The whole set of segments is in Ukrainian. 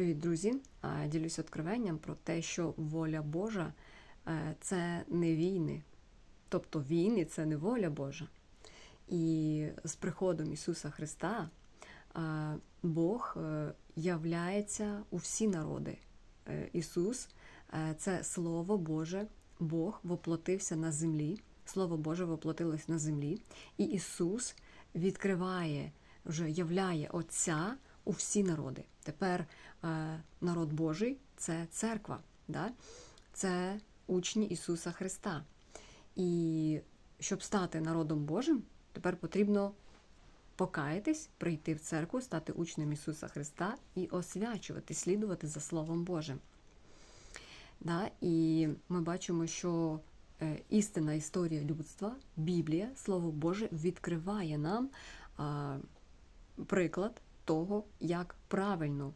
Привіт, друзі! Ділюсь откровенням про те, що воля Божа е, це не війни. Тобто війни це не воля Божа. І з приходом Ісуса Христа е, Бог е, являється у всі народи. Ісус це Слово Боже, Бог воплотився на землі. Слово Боже воплотилось на землі, і Ісус відкриває, вже являє Отця у всі народи. Тепер е, народ Божий це церква, да? це учні Ісуса Христа. І щоб стати народом Божим, тепер потрібно покаятись, прийти в церкву, стати учнем Ісуса Христа і освячувати, слідувати за Словом Божим. Да? І ми бачимо, що е, істинна історія людства, Біблія, Слово Боже, відкриває нам приклад того, як правильно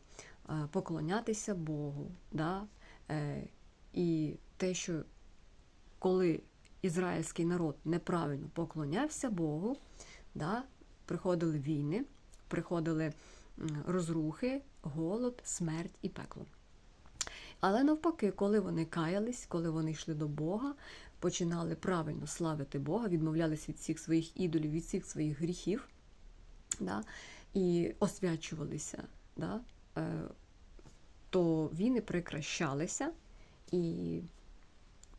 е, поклонятися Богу. Да? Е, І те, що коли ізраїльський народ неправильно поклонявся Богу, да, приходили війни, приходили розрухи, голод, смерть і пекло. Але навпаки, коли вони каялись, коли вони йшли до Бога, починали правильно славити Бога, відмовлялись від всіх своїх ідолів, від всіх своїх гріхів, да, і освячувалися, да, е, то війни прикращалися, і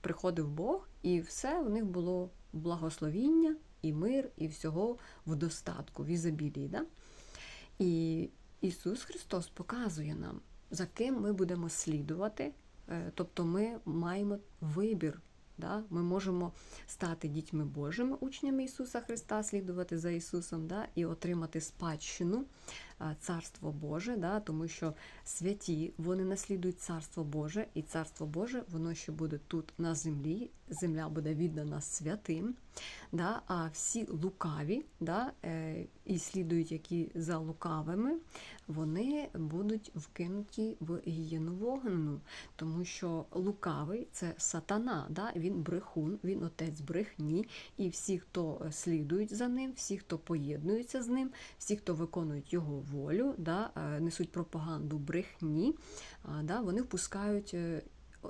приходив Бог, і все в них було благословіння, і мир, і всього в достатку, в ізобілії. Да? І Ісус Христос показує нам, за ким ми будемо слідувати. Е, Тобто ми маємо вибір. Да? Ми можемо стати дітьми Божими, учнями Ісуса Христа, слідувати за Ісусом, да? і отримати спадщину Царство Боже, да? тому що святі вони наслідують Царство Боже, і Царство Боже, воно ще буде тут на землі. Земля буде віддана святим, да? а всі лукаві, да? е, і слідують, які за лукавими, вони будуть вкинуті в гієну вогнену, тому що лукавий це сатана, да? він брехун, він отець брехні, і всі, хто слідують за ним, всі, хто поєднуються з ним, всі, хто виконують його волю, да? е, несуть пропаганду брехні, да? вони впускають. е,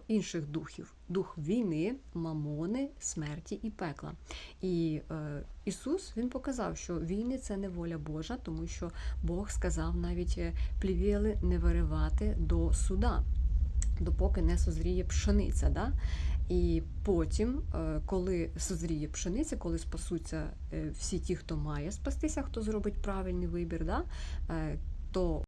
Інших духів, дух війни, мамони, смерті і пекла. І е, Ісус Він показав, що війни це не воля Божа, тому що Бог сказав навіть плівіли не виривати до суда, допоки не созріє пшениця. Да? І потім, е, коли созріє пшениця, коли спасуться е, всі ті, хто має спастися, хто зробить правильний вибір, да? е, то